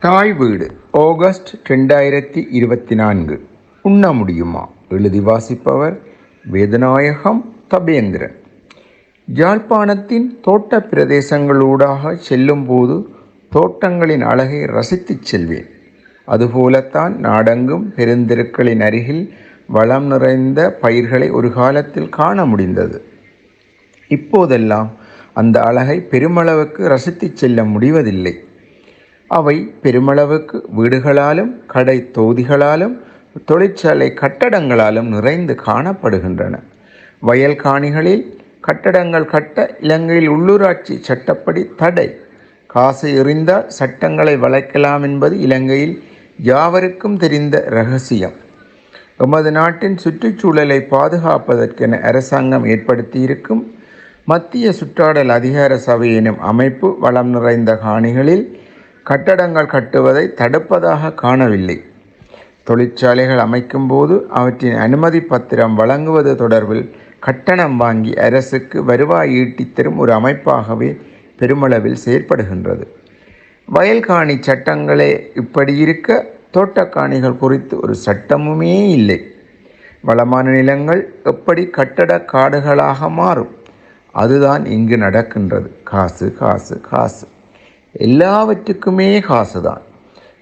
தாய் வீடு ஆகஸ்ட் ரெண்டாயிரத்தி இருபத்தி நான்கு. உண்ண முடியுமா எழுதி வாசிப்பவர் வேதநாயகம் தபேந்திரன். யாழ்ப்பாணத்தின் தோட்ட பிரதேசங்களூடாக செல்லும்போது தோட்டங்களின் அழகை ரசித்துச் செல்வேன். அதுபோலத்தான் நாடெங்கும் பெருந்தெருக்களின் அருகில் வளம் நிறைந்த பயிர்களை ஒரு காலத்தில் காண முடிந்தது. இப்போதெல்லாம் அந்த அழகை பெருமளவுக்கு ரசித்துச் செல்ல முடிவதில்லை. அவை பெருமளவுக்கு வீடுகளாலும் கடை தொகுதிகளாலும் தொழிற்சாலை கட்டடங்களாலும் நிறைந்து காணப்படுகின்றன. வயல் காணிகளில் கட்டடங்கள் கட்ட இலங்கையில் உள்ளூராட்சி சட்டப்படி தடை. காசு எறிந்தால் சட்டங்களை வளைக்கலாம் என்பது இலங்கையில் யாவருக்கும் தெரிந்த ரகசியம். எமது நாட்டின் சுற்றுச்சூழலை பாதுகாப்பதற்கென அரசாங்கம் ஏற்படுத்தியிருக்கும் மத்திய சுற்றாடல் அதிகார சபை எனும் அமைப்பு வளம் நிறைந்த காணிகளில் கட்டடங்கள் கட்டுவதை தடுப்பதாக காணவில்லை. தொழிற்சாலைகள் அமைக்கும்போது அவற்றின் அனுமதி பத்திரம் வழங்குவது தொடர்பில் கட்டணம் வாங்கி அரசுக்கு வருவாய் ஈட்டித் தரும் ஒரு அமைப்பாகவே பெருமளவில் செயற்படுகின்றது. வயல்காணி சட்டங்களே இப்படி இருக்க தோட்டக்காணிகள் குறித்து ஒரு சட்டமுமே இல்லை. வளமான நிலங்கள் எப்படி கட்டட காடுகளாக மாறும்? அதுதான் இங்கு நடக்கின்றது. காசு காசு காசு. எல்லாவற்றுக்குமே காசுதான்.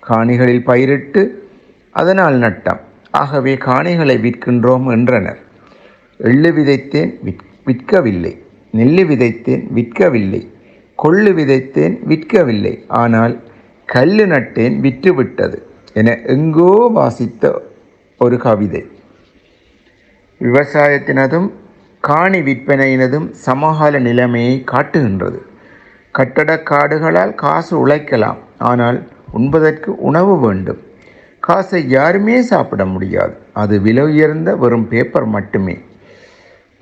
காணிகளில் பயிரிட்டு அதனால் நட்டம். ஆகவே காணிகளை விற்கின்றோம் என்றனர். எள்ளு விதைத்தேன் விற்கவில்லை. நெல்லு விதைத்தேன் விற்கவில்லை. கொள்ளு விதைத்தேன் விற்கவில்லை. ஆனால் கல்லு நட்டேன் விற்றுவிட்டது என எங்கோ வாசித்த ஒரு கவிதை. விவசாயத்தினதும் காணி விற்பனையினதும் சமகால நிலைமையை காட்டுகின்றது. கட்டடக்காடுகளால் காசு உழைக்கலாம். ஆனால் உண்பதற்கு உணவு வேண்டும். காசை யாருமே சாப்பிட முடியாது. அது விலை உயர்ந்த வெறும் பேப்பர் மட்டுமே.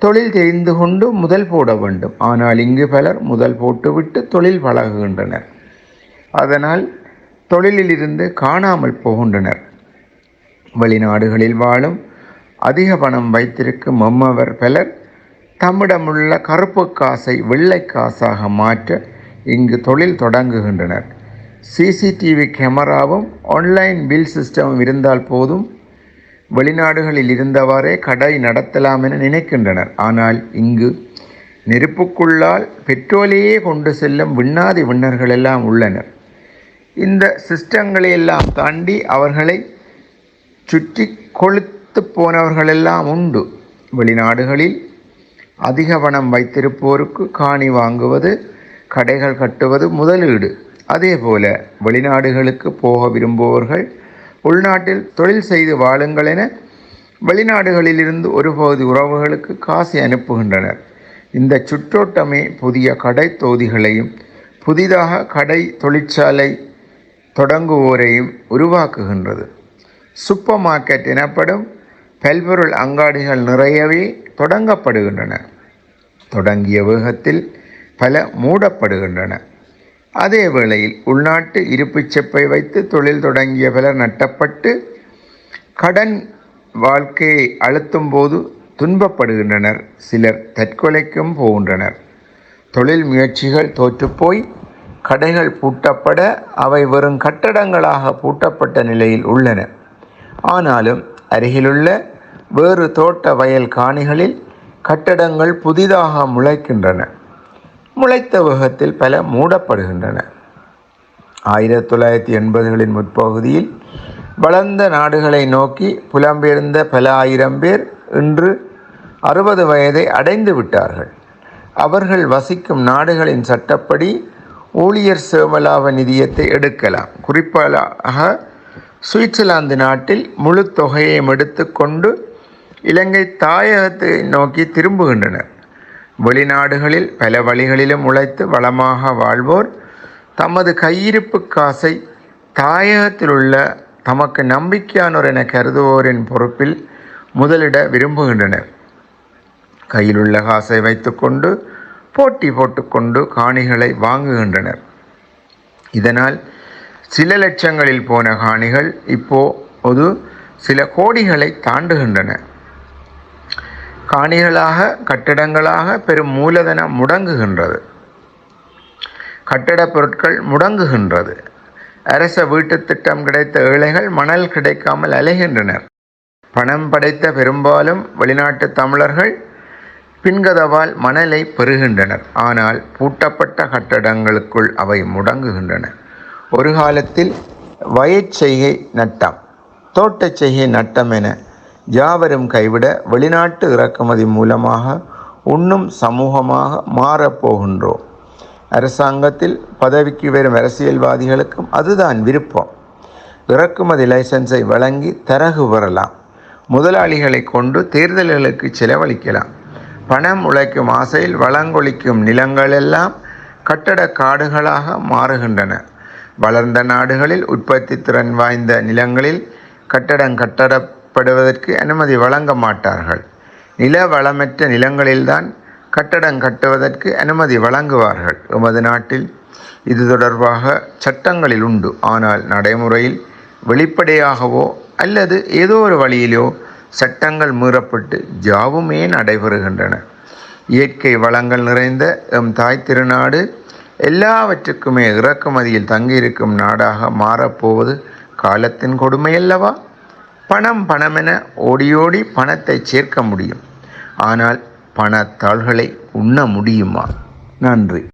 தொழில் தெரிந்து கொண்டு முதல் போட வேண்டும். ஆனால் இங்கு பலர் முதல் போட்டுவிட்டு தொழில் பழகுகின்றனர். அதனால் தொழிலிலிருந்து காணாமல் போகின்றனர். வெளிநாடுகளில் வாழும் அதிக பணம் வைத்திருக்கும் மம்மவர் பலர் தம்மிடமுள்ள கருப்பு காசை வெள்ளை காசாக மாற்ற இங்கு தொழில் தொடங்குகின்றனர். சிசிடிவி கேமராவும் ஆன்லைன் பில் சிஸ்டமும் இருந்தால் போதும். வெளிநாடுகளில் இருந்தவாறே கடை நடத்தலாம் என நினைக்கின்றனர். ஆனால் இங்கு நெருப்புக்குள்ளால் பெட்ரோலையே கொண்டு செல்லும் விண்ணாதி விண்ணர்கள் எல்லாம் உள்ளனர். இந்த சிஸ்டங்களை எல்லாம் தாண்டி அவர்களை சுற்றி கொளுத்து போனவர்களெல்லாம் உண்டு. வெளிநாடுகளில் அதிக பணம் வைத்திருப்போருக்கு காணி வாங்குவது கடைகள் கட்டுவது முதலீடு. அதே போல வெளிநாடுகளுக்கு போக விரும்புபவர்கள் உள்நாட்டில் தொழில் செய்து வாழுங்கள் என வெளிநாடுகளிலிருந்து ஒரு பகுதி உறவுகளுக்கு காசை அனுப்புகின்றனர். இந்த சுற்றோட்டமே புதிய கடை தொகுதிகளையும் புதிதாக கடை தொழிற்சாலை தொடங்குவோரையும் உருவாக்குகின்றது. சூப்பர் மார்க்கெட் எனப்படும் பல்பொருள் அங்காடிகள் நிறையவே தொடங்கப்படுகின்றன. தொடங்கிய வேகத்தில் பல மூடப்படுகின்றன. அதே வேளையில் உள்நாட்டு இருப்புச் செப்பை வைத்து தொழில் தொடங்கிய பலர் நட்டப்பட்டு கடன் வாழ்க்கையை அழுத்தும் போது துன்பப்படுகின்றனர். சிலர் தற்கொலைக்கும் போகின்றனர். தொழில் முயற்சிகள் தோற்றுப்போய் கடைகள் பூட்டப்பட அவை வெறும் கட்டடங்களாக பூட்டப்பட்ட நிலையில் உள்ளன. ஆனாலும் அருகிலுள்ள வேறு தோட்ட வயல் காணிகளில் கட்டடங்கள் புதிதாக முளைக்கின்றன. முளைத்த வேகத்தில் பல மூடப்படுகின்றன. ஆயிரத்தி தொள்ளாயிரத்தி எண்பதுகளின் முற்பகுதியில் வளர்ந்த நாடுகளை நோக்கி புலம்பெயர்ந்த பல ஆயிரம் பேர் இன்று அறுபது வயதை அடைந்து விட்டார்கள். அவர்கள் வசிக்கும் நாடுகளின் சட்டப்படி ஊழியர் சேமலாப நிதியத்தை எடுக்கலாம். குறிப்பாக சுவிட்சர்லாந்து நாட்டில் முழு தொகையையும் எடுத்துக்கொண்டு இலங்கை தாயகத்தை நோக்கி திரும்புகின்றனர். வெளிநாடுகளில் பல வழிகளிலும் உழைத்து வளமாக வாழ்வோர் தமது கையிருப்பு காசை தாயகத்தில் உள்ள தமக்கு நம்பிக்கையானோர் என கருதுவோரின் பொறுப்பில் முதலிட விரும்புகின்றனர். கையில் உள்ள காசை வைத்துக்கொண்டு போட்டி போட்டுக்கொண்டு காணிகளை வாங்குகின்றனர். இதனால் சில லட்சங்களில் போன காணிகள் இப்போது சில கோடிகளை தாண்டுகின்றன. காணிகளாக கட்டிடங்களாக பெரும் மூலதனம் முடங்குகின்றது. கட்டடப் பொருட்கள் முடங்குகின்றது. அரச வீட்டுத் திட்டம் கிடைத்த ஏழைகள் மணல் கிடைக்காமல் அலைகின்றனர். பணம் படைத்த பெரும்பாலும் வெளிநாட்டு தமிழர்கள் பின்கதவால் மணலை பெறுகின்றனர். ஆனால் பூட்டப்பட்ட கட்டடங்களுக்குள் அவை முடங்குகின்றன. ஒரு காலத்தில் வயற்செய்கை நட்டம் தோட்டச் செய்கை நட்டம் என யாவரும் கைவிட வெளிநாட்டு இறக்குமதி மூலமாக உண்ணும் சமூகமாக மாறப்போகின்றோம் அரசாங்கத்தில் பதவிக்கு வரும் அரசியல்வாதிகளுக்கும் அதுதான் விருப்பம். இறக்குமதி லைசன்ஸை வழங்கி தரகு பெறலாம் முதலாளிகளை கொண்டு தேர்தல்களுக்கு செலவழிக்கலாம். பணம் உழைக்கும் ஆசையில் வளங்கொழிக்கும் நிலங்களெல்லாம் கட்டட காடுகளாக மாறுகின்றன. வளர்ந்த நாடுகளில் உற்பத்தி திறன் வாய்ந்த நிலங்களில் கட்டடம் கட்டடப்படுவதற்கு அனுமதி வழங்க மாட்டார்கள். நில வளமற்ற நிலங்களில்தான் கட்டடம் கட்டுவதற்கு அனுமதி வழங்குவார்கள். எமது நாட்டில் இது தொடர்பாக சட்டங்களில் உண்டு. ஆனால் நடைமுறையில் வெளிப்படையாகவோ அல்லது ஏதோ ஒரு வழியிலோ சட்டங்கள் மீறப்பட்டு ஜாவுமே நடைபெறுகின்றன. இயற்கை வளங்கள் நிறைந்த எம் தாய் திருநாடு எல்லாவற்றுக்குமே இறக்குமதியில் தங்கியிருக்கும் நாடாக மாறப்போவது காலத்தின் கொடுமையல்லவா? பணம் பணமென ஓடியோடி பணத்தை சேர்க்க முடியும். ஆனால் பணத்தாள்களை உண்ண முடியுமா? நன்றி.